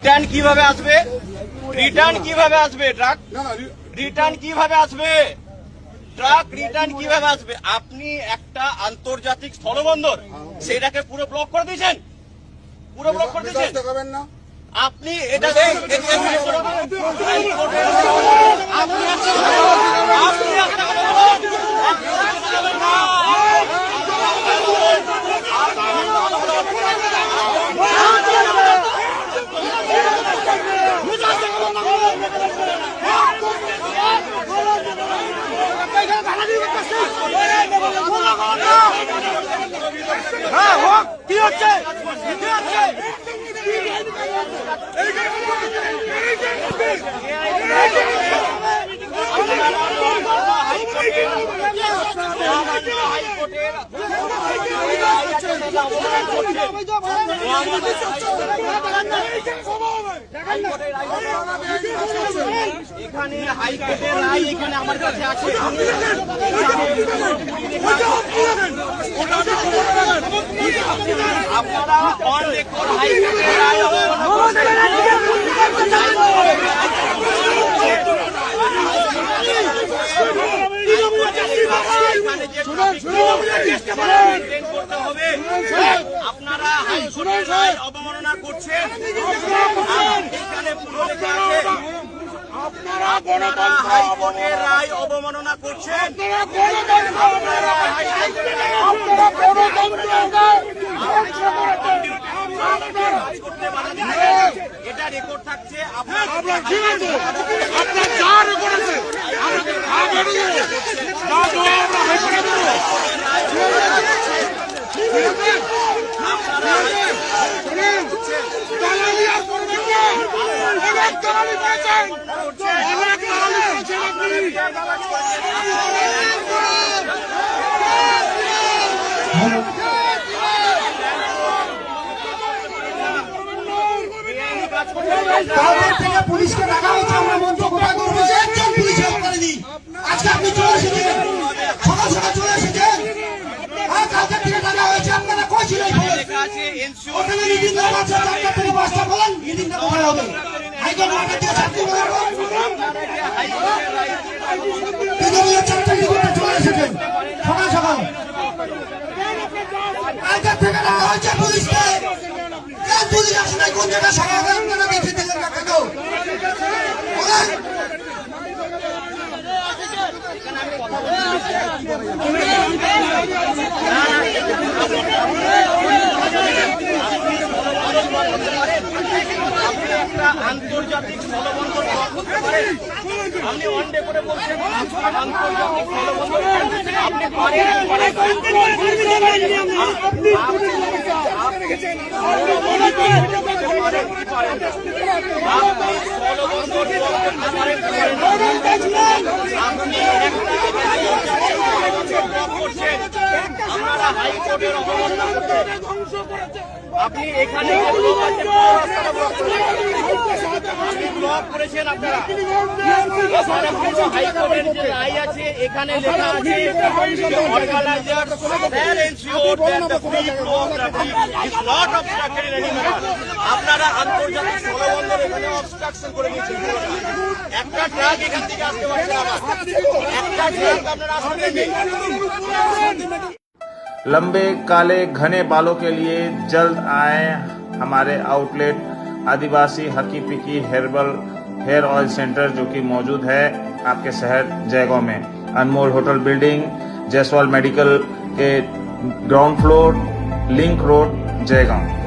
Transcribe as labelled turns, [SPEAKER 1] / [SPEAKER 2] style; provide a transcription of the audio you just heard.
[SPEAKER 1] Return কীভাবে আসবে return কীভাবে আসবে ট্রাক রিটার্ন কীভাবে আসবে ট্রাক রিটার্ন কীভাবে আসবে আপনি একটা আন্তর্জাতিক স্থলবন্দর সেটাকে পুরো ব্লক করে দিয়েছেন পুরো ব্লক করে দিয়েছেন
[SPEAKER 2] না
[SPEAKER 1] আপনি এটা আপনি এখানে এখানে আমার কাছে আছে আপনারা অন রেকর্ড হাইকোর্টের অবমাননা করছেন। এখানে যে maintain করতে হবে আপনারা হাইকোর্টের রায় অবমাননা আছে আপনারা হাইকোর্টের রায় অবমাননা করছেন। এটা রেকর্ড থাকছে আপনার
[SPEAKER 2] আপনার যা রেকর্ড আছে আমরা যা বেরিয়ে যা দেবো আমরা হাইকোর্টে দেবো
[SPEAKER 3] পুলিশকে ডাকা হচ্ছে আমরা মঞ্চ দেওয়া আছে চারটা থেকে পাঁচটা বলেন মিটিংটা কোথায় হবে হাইকোর্ট মাঠে থেকে কোন জায়গায় সকাল
[SPEAKER 1] আন্তর্জাতিক স্থলবন্দর করতে আপনি ওয়ান ডে করে বলছেন আন্তর্জাতিক স্থলবন্দর আপনি করতে আপনারা হাইকোর্টের অবমাননা করছেন আপনি এখানে ব্লক আপনারা। আছে, এখানে লেখা আছে আপনারা আন্তর্জাতিক স্থলবন্দর এখানে অবস্ট্রাকশন করে দিয়েছেন একটা ট্রাক আসতে পারছে
[SPEAKER 4] लंबे, काले, घने बालों के लिए जल्द आए हमारे आउटलेट आदिवासी Hakki Pikki herbal hair oil centre जो कि मौजूद है आपके शहर जयगांव में। Anmol hotel building, Jaiswal medical के ground floor, link road, Jaigaon.